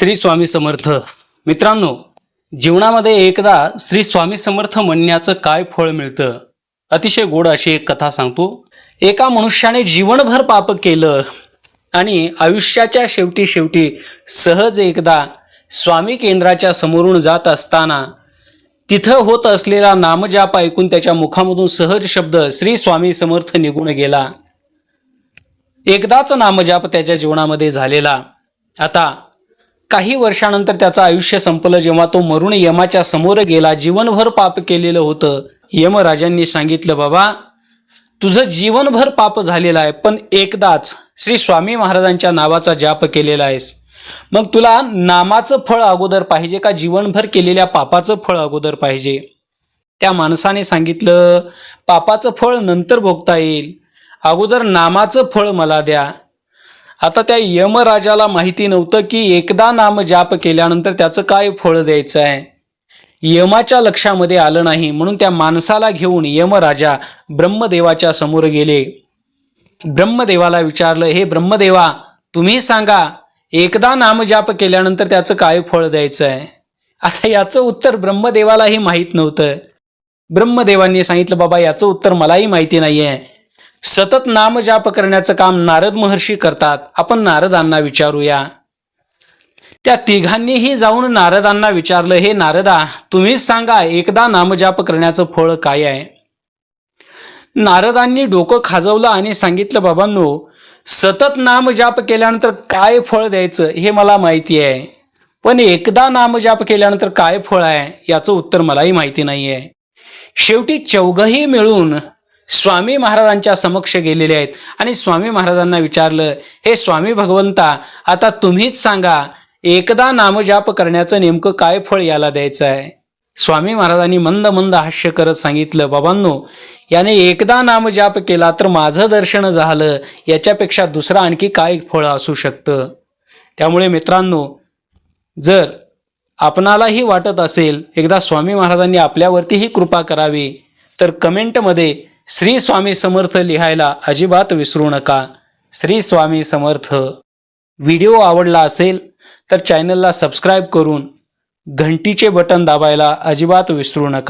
श्री स्वामी समर्थ. मित्रांनो जीवनामध्ये एकदा श्री स्वामी समर्थ म्हणण्याचं काय फळ मिळतं? अतिशय गोड अशी एक कथा सांगतो. एका मनुष्याने जीवनभर पाप केलं आणि आयुष्याच्या शेवटी शेवटी सहज एकदा स्वामी केंद्राच्या समोरून जात असताना तिथं होत असलेला नामजाप ऐकून त्याच्या मुखामधून सहज शब्द श्री स्वामी समर्थ निघून गेला. एकदाच नामजाप त्याच्या जीवनामध्ये झालेला. आता काही वर्षानंतर त्याचं आयुष्य संपलं जेव्हा तो मरुण यमाच्या समोर गेला जीवनभर पाप केलेलं होतं. यमराजांनी सांगितलं बाबा तुझं जीवनभर पाप झालेलं आहे पण एकदाच श्री स्वामी महाराजांच्या नावाचा जाप केलेला आहेस. मग तुला नामाचं फळ अगोदर पाहिजे का? जीवनभर केलेल्या पापाचं फळ अगोदर पाहिजे. त्या माणसाने सांगितलं पापाचं फळ नंतर भोगता येईल. अगोदर नामाचं फळ मला द्या आता त्या यमराजाला माहिती नव्हतं की एकदा नाम जाप केल्यानंतर त्याचं काय फळ द्यायचं आहे? यमाच्या लक्षामध्ये आलं नाही म्हणून त्या माणसाला घेऊन यमराजा ब्रह्मदेवाच्या समोर गेले. ब्रह्मदेवाला विचारलं हे ब्रह्मदेवा तुम्ही सांगा एकदा नामजाप केल्यानंतर त्याचं काय फळ द्यायचं आहे? आता याचं उत्तर ब्रह्मदेवालाही माहीत नव्हतं. ब्रह्मदेवांनी सांगितलं बाबा याचं उत्तर मलाही माहिती नाही आहे सतत नामजाप करण्याचं काम नारद महर्षी करतात. आपण नारदांना विचारूया. त्या तिघांनीही जाऊन नारदांना विचारलं हे नारदा तुम्हीच सांगा एकदा नामजाप करण्याचं फळ काय आहे? नारदांनी डोकं खाजवलं आणि सांगितलं बाबांनो सतत नामजाप केल्यानंतर काय फळ द्यायचं हे मला माहिती आहे. पण एकदा नामजाप केल्यानंतर काय फळ आहे याचं उत्तर मलाही माहिती नाही आहे शेवटी चौघही मिळून स्वामी महाराजांच्या समक्ष गेलेले आहेत. आणि स्वामी महाराजांना विचारलं हे स्वामी भगवंता आता तुम्हीच सांगा एकदा नामजाप करण्याचं नेमकं काय फळ याला द्यायचं आहे? स्वामी महाराजांनी मंद मंद हास्य करत सांगितलं बाबांनो याने एकदा नामजाप केला तर माझं दर्शन झालं याच्यापेक्षा दुसरं आणखी काय फळ असू शकतं? त्यामुळे मित्रांनो जर आपणालाही वाटत असेल एकदा स्वामी महाराजांनी आपल्यावरतीही कृपा करावी तर कमेंटमध्ये श्री स्वामी समर्थ लिहायला अजिबात विसरू नका. श्री स्वामी समर्थ. व्हिडिओ आवडला असेल तर चॅनलला सबस्क्राईब करून घंटीचे बटन दाबायला अजिबात विसरू नका.